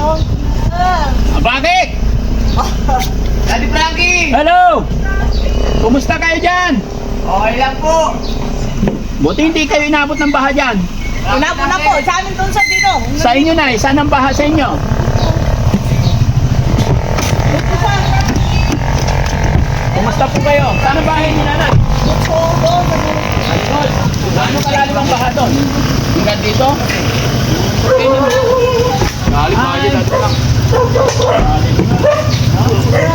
Sir. Ah, bakit? Daddy Frankie. Hello! Kumusta kayo dyan? Okay lang po. Buti hindi kayo inabot ng baha dyan. Po na po. Sa amin doon sa dito. Sa inyo na Saan ang baha sa inyo? Kumusta po kayo? Saan ang bahay ni nanay? Ayun. Gaano kalalim ang baha doon? Hanggang dito? Galing pa kayo lang. Sir.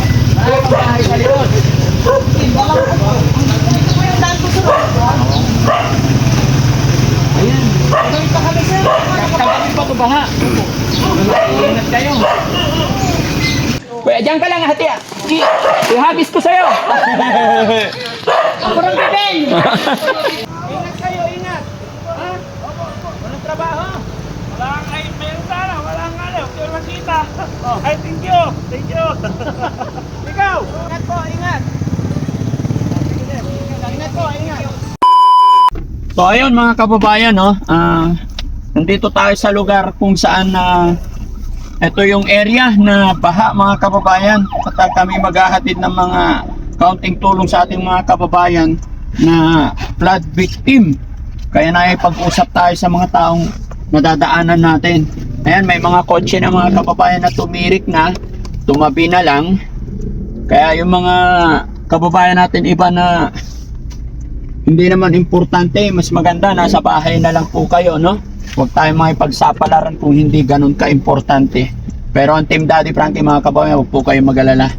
Ayan. Tuloy pa kami sir. Pa ito baha. Ingat kayo. Kuya, dyan ka lang hati ah. I- Ihagis ko sa'yo. Kurang bibin. Ingat kayo, ingat. Ha? Walang trabaho. Wala kang kahit mayroon sana, wala kang hindi makita. Ay, thank you, thank you. Ikaw. Ingat po, ingat. Ingat po, ingat. So ayun mga kababayan, no? Ah, nandito tayo sa lugar kung saan na ito yung area na baha mga kababayan at kami maghahatid ng mga counting tulong sa ating mga kababayan na flood victim. Kaya na pag-usap tayo sa mga taong nadadaanan natin. Ayan, may mga kotse na mga kababayan na tumirik na, tumabi na lang. Kaya yung mga kababayan natin iba na hindi naman importante, mas maganda nasa bahay na lang po kayo, no? Huwag tayong makipagsapalaran kung hindi ganun ka-importante. Pero ang Team Daddy Frankie, mga kababayan, huwag po kayong mag-alala.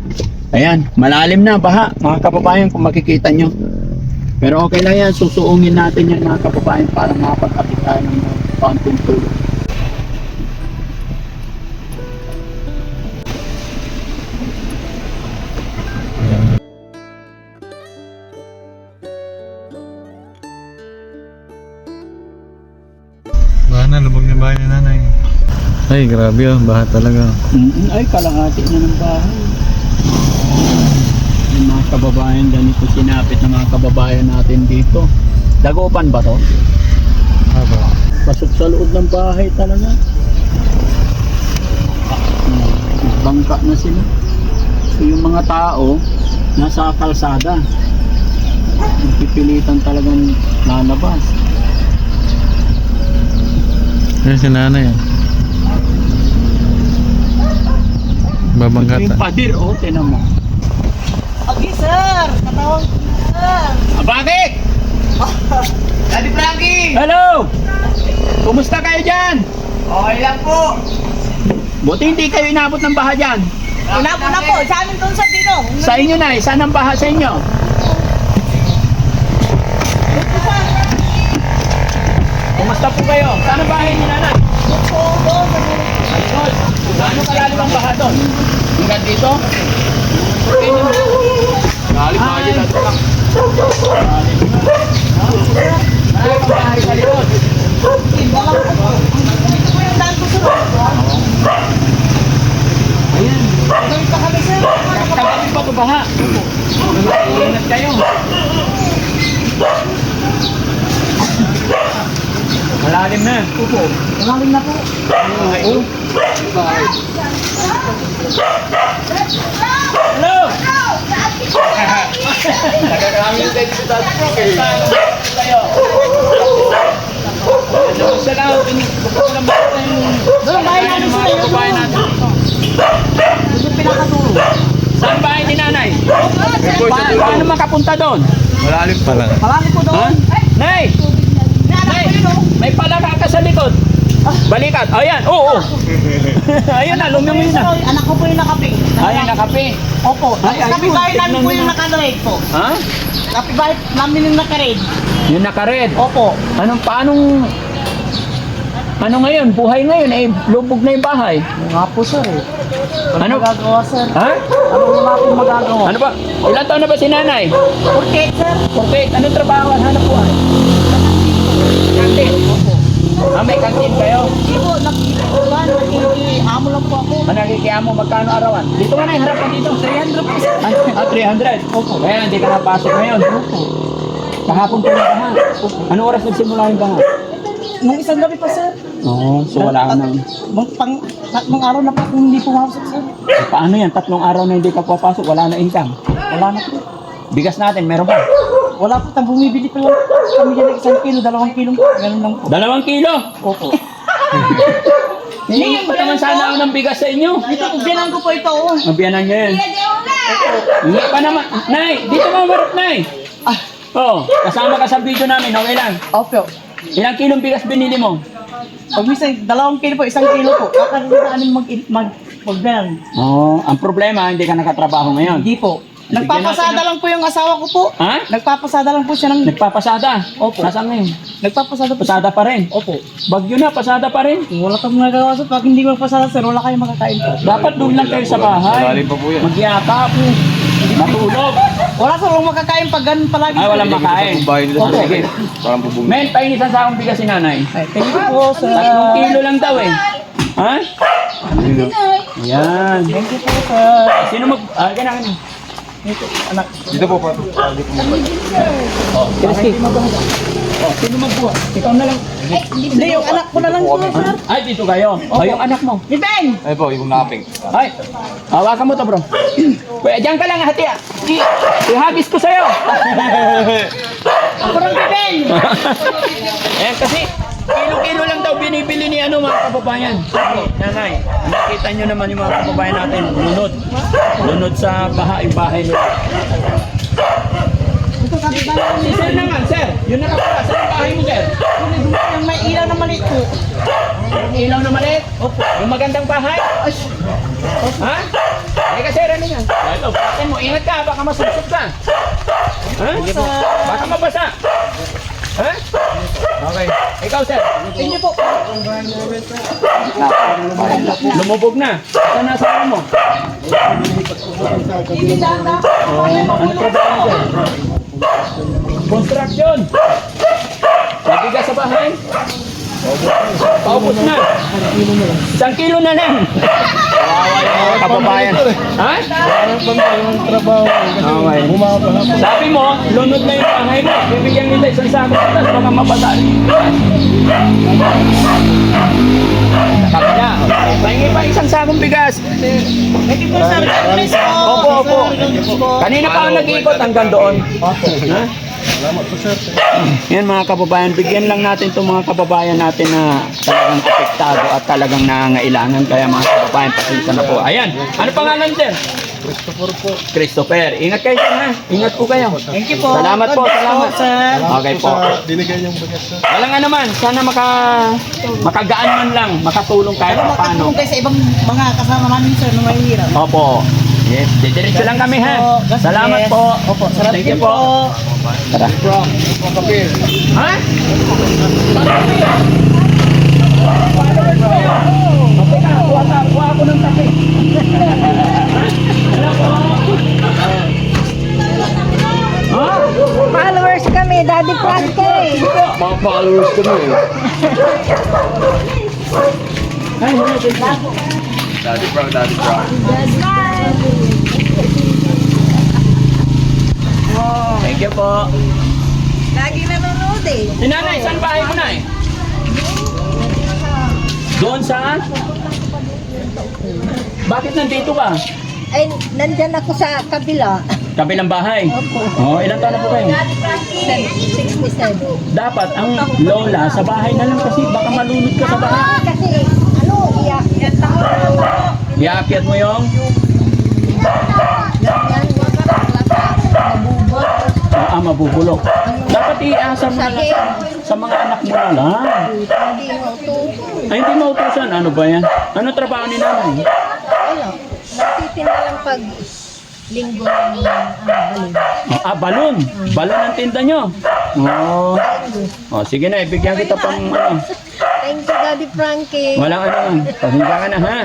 Ayan, malalim na baha, mga kababayan, kung makikita nyo. Pero okay lang yan, susuungin natin yan mga kababayan para makapag-kapit tayo ng konting tulong. Bahay ni nanay. Ay, grabe oh, baha talaga. Mm, Ay, kalahati na ng bahay. Yung mga kababayan, ganito sinapit ng mga kababayan natin dito. Dagopan ba to? Haba. Pasok sa loob ng bahay talaga. Bangka na sila. So yung mga tao, nasa kalsada. Pipilitan talagang lalabas. Yan si nanay. oh. Babangga Yung padir, oh, tinan mo. Okay sir. Katawang. Sir. Ah, bakit? Daddy Frankie. Hello! Kumusta kayo dyan? Okay lang po. Buti hindi kayo inabot ng baha dyan. Una po na po. Sa amin doon sa dito. Sa inyo na, saan ang baha sa inyo? Kumusta po kayo? Saan ang bahay ni Ayun. Gaano kalalim ang baha doon? Hanggang dito? Galing pa kayo dito lang. Po yung daan ko sir. Ayan. Tuloy pa kami sir. Kagabi pa ito baha. Ingat kayo. Malalim na. Upo. Malalim na po. Oo. Hello! Nagkakarami yung tayo sa dati. Kayo. Ano siya lang, pinagpapalam natin yung Doon, bahay sila. Kababayan doon. natin. Doon pinakatulong. Saan bahay ni nanay? Pa paano makapunta doon? Malalim pa lang. Malalim po doon. Nay! May palaka ka sa likod. Balikat. Ayan, oo. oo. Ayun na, lumingin na. Anak ko po yung nakape. Ayan, nakape. Opo. Ay, ayun. Kapibahay namin po yung na. naka-red po. Ha? Kapibahay namin yung naka-red. Yung naka-red. Opo. Anong, paanong, ano ngayon? Buhay ngayon, eh, lubog na yung bahay. Nga po sir eh. Ano Ano? magagawa sir? Ha? Ano wala pong magagawa? Ano ba? Ilan taon na ba si nanay? Okay sir. Okay, anong trabaho? Hanap po ah. Kantin. Ah, may kantin kayo? Hindi po, nakikita amo lang po ako. Ano nakikiamo? Magkano arawan? Dito nga na, harap ka dito. 300 po sir. Ah, 300? Opo. Kaya hindi ka napasok ngayon. Opo. Kahapon pa yung baha. Ano oras nagsimula yung baha? Nung isang gabi pa sir. Oo, so wala ka nang... Mag, pang, tatlong araw na po kung hindi pumasok sir. Paano yan? Tatlong araw na hindi ka papasok, wala na income. Wala na po. Bigas natin, meron pa. Wala po tayong bumibili pa lang kami dyan ng isang kilo, dalawang kilo. Ganun lang po. Dalawang kilo. Opo. Hihingi ko naman sana ako ng bigas sa inyo. Dito po, bilang ko po ito. Oh. Mabiyanan nyo yun. Hindi pa naman. Nay, dito ka marap, Nay. Ah, Oo, kasama ka sa video namin, okay lang. opo. Ilang kilong bigas binili mo? Pag minsan, dalawang kilo po, isang kilo po. Kakaroon na kami mag, mag, mag, Oo, ang problema, hindi ka nakatrabaho ngayon. Hindi po. Nagpapasada lang po yung asawa ko po. Ha? Nagpapasada lang po siya ng... Nagpapasada? Opo. Nasaan ngayon? Nagpapasada po. Pasada pa rin. Opo. Bagyo na, pasada pa rin. Wala kang nagawa sir. Pag hindi magpasada sir, wala kayong makakain po. Dapat doon lang kayo sa bahay. Malalim pa po yan. Magyakap. Matulog. Wala sir, walang makakain pag ganun palagi. Ay, walang makain. Bahay nila Opo. Sige. Parang bubong. Men, painisan sa akong bigas si nanay. Ay, thank you po sir. Tatlong kilo lang daw eh. Ha? Yan. Thank you po sir. Sino mag... Ah, ganun, ganun. Ito, anak. Dito po pa. Dito po pa. Kristi. Oh, sino magbuha? Ikaw na lang. Hindi, yung anak ko na lang po sir. Ay, dito kayo. Oh, yung anak mo. Bibeng! Ay po, yung nakaping. Ay, hawakan mo to bro. Pwede, diyan ka lang hati ah. Ihagis ko sa'yo. Ako ng bibeng! eh, kasi kilo-kilo lang daw binibili ni ano mga kababayan. Nanay, nakita nyo naman yung mga kababayan natin, lunod. Lunod sa baha, yung bahay nila. Ito kami ba na Si sir naman, sir. Yun nakapala. Saan ang bahay mo, sir? Yung may ilaw na maliit po. Ilaw na maliit? Opo. Yung magandang bahay? Ha? Eh kasi ano yan? Ito, patin mo. Ingat ka, baka masusok ka. Ha? Baka mabasa. Ha? Okay. Ikaw, sir. Inyo po. Lumubog na. Saan nasa mo? Ibiganda. Ano mo, sir? Construction. Nabigas sa bahay? Paubos na. Isang kilo na lang. Yung kababayan. Ha? Okay. Sabi mo, lunod na yung bahay mo. Bibigyan nila isang sako tapos baka mabasa. Kapila. Pahingi pa isang sakong bigas. You po sir. Opo, opo. Kanina pa ako nag-iikot hanggang doon. Ha? Yan mga kababayan, bigyan lang natin itong mga kababayan natin na talagang apektado at talagang nangangailangan. Kaya mga kababayan, pasensya na po. Ayan, ano pangalan sir? Christopher po. Christopher. Ingat kayo sir ha. Ingat po kayo. Thank you po. Salamat po, salamat. sir. Okay po. Binigay yung bagas sa... Wala nga naman, sana maka, makagaan man lang, makatulong kahit Ano paano. makatulong kayo sa ibang mga kasama namin sir na mahihirap. Opo. Yes, didiretso lang kami ha. Salamat po. Opo, salamat Thank you po. Tara. Ha? Kape ka, kuha ako ng kape. Ha? Followers kami, Daddy Frankie. Mga followers eh. Ay, thank you. Daddy Frank, Daddy Frank. Thank you po. Lagi nanonood eh. Si nanay, saan bahay mo na eh? Doon sa? Bakit nandito ka? Ay, nandyan ako sa kabila. Kabilang bahay? Opo. Oh, ilang taon na po kayo? 67. Dapat ang lola sa bahay na lang kasi baka malunod ka sa bahay. Ah, kasi ano, iyak. Yan ako. Iakyat mo yung Yan, mabubot. ah, mabubulok. Dapat iasa mo na lang sa, sa mga anak mo na lang. Ay, hindi mautusan. Ano ba yan? Ano trabaho ni nanay? Ano, nagtitinda lang pag linggo ng ano, balon. Oh, ah, balon. Balon ang tinda nyo. Oh. Oh, sige na, ibigyan kita pang ano. Thank you, Daddy Frankie. Walang ano man. Pasensya ka na ha.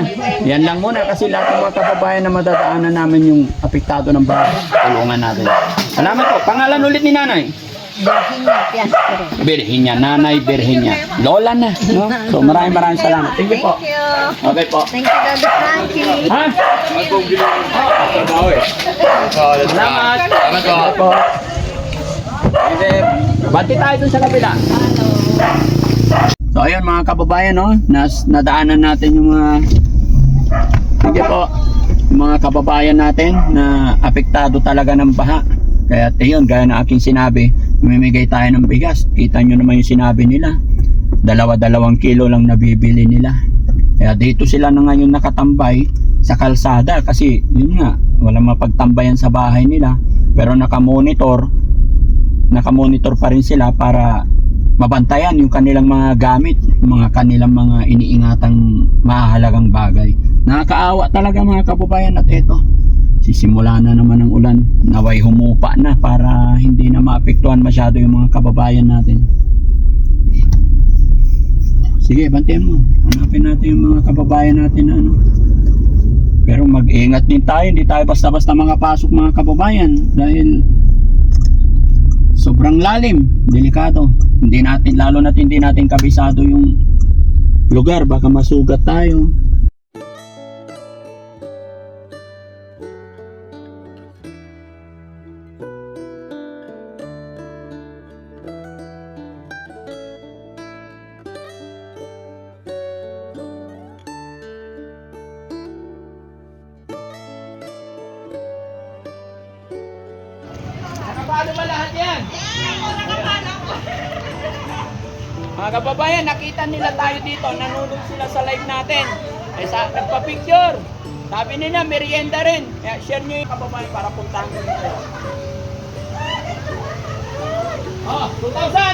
Yan lang muna kasi lahat ng mga kababayan na madadaanan namin yung apektado ng bahay. Tulungan natin. Salamat po. Pangalan ulit ni nanay. Virginia Piastro. Birhinya, nanay Birhinya. Lola na. No? So maraming maraming salamat. Thank you po. Thank you. Okay po. Thank you, Daddy Frankie. Ha? Salamat. Salamat po. Po. Bati tayo dun sa kabila. So ayun mga kababayan no, nas nadaanan natin yung mga Sige po, yung mga kababayan natin na apektado talaga ng baha. Kaya ayun, gaya na aking sinabi, mamimigay tayo ng bigas. Kita nyo naman yung sinabi nila. Dalawa-dalawang kilo lang nabibili nila. Kaya dito sila na ngayon nakatambay sa kalsada kasi yun nga, walang mapagtambayan sa bahay nila. Pero nakamonitor, nakamonitor pa rin sila para mabantayan yung kanilang mga gamit, mga kanilang mga iniingatang mahalagang bagay. Nakakaawa talaga mga kababayan at ito. Sisimula na naman ang ulan. Naway humupa na para hindi na maapektuhan masyado yung mga kababayan natin. Sige, bantayan mo. Hanapin natin yung mga kababayan natin na ano. Pero mag-ingat din tayo. Hindi tayo basta-basta mga pasok mga kababayan. Dahil sobrang lalim, delikado. Hindi natin, lalo na hindi natin kabisado yung lugar, baka masugat tayo. Ba lahat yan? Mga kababayan, nakita nila tayo dito, nanonood sila sa live natin. Eh, sa, nagpa-picture. Sabi nila, merienda rin. Kaya share nyo yung kababayan para puntahan nito. Oh, 2,000!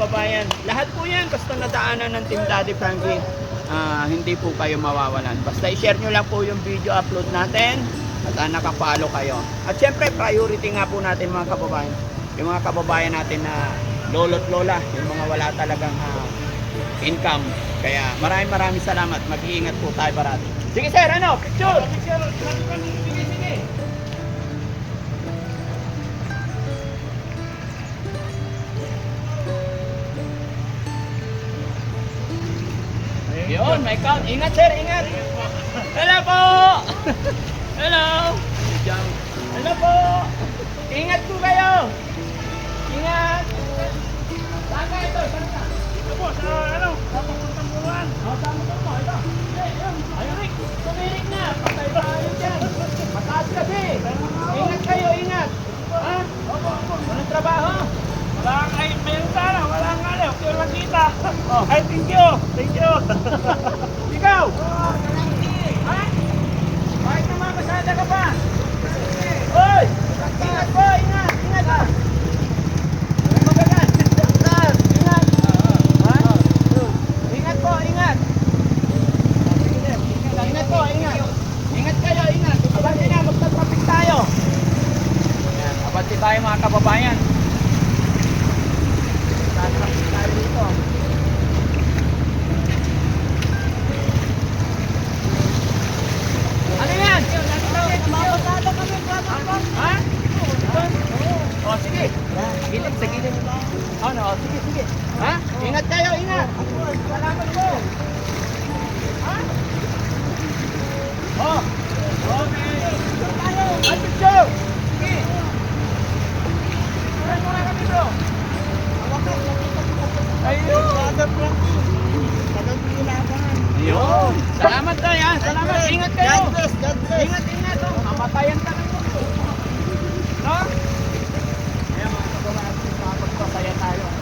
Kababayan, lahat po yan basta nadaanan ng Team Daddy Frankie, ah, hindi po kayo mawawalan. Basta i-share nyo lang po yung video upload natin at uh, nakapalo kayo. At syempre, priority nga po natin mga kababayan, yung mga kababayan natin na lolo't lola, yung mga wala talagang ah, income. Kaya maraming maraming salamat. Mag-iingat po tayo parati. Sige sir, ano? Picture! Sige, sige! Yun, may count. Ingat sir, ingat. Hello po. Hello. Hello po. Ingat po kayo. Ingat. Saan ka ito? Saan ka? Ito po, sa ano, sa papuntang buwan. Oh, tama po mo. Ito. Ayun. Rick. Tumirik na. Patay tayo dyan. Mataas kasi. Ingat kayo, ingat. Ha? Opo, opo. Walang trabaho. Wala kang ay, mayroon sana, wala lang kita. Oh. Thank you, thank you. Ikaw. Gilid, sa gilid. Ah, oh, no. Sige, sige. Ha? Ingat kayo, ingat. Salamat po. Ha? Oh. Okay. Let's go. Sige. Mura-mura kami, bro. Ayun, Father Frankie. Tagang nilaban. Yun. Salamat tayo, ha? Salamat. Ingat kayo. God bless, God bless. Ingat, ingat. Oh. Namatayan ka na. No? Masaya tayo.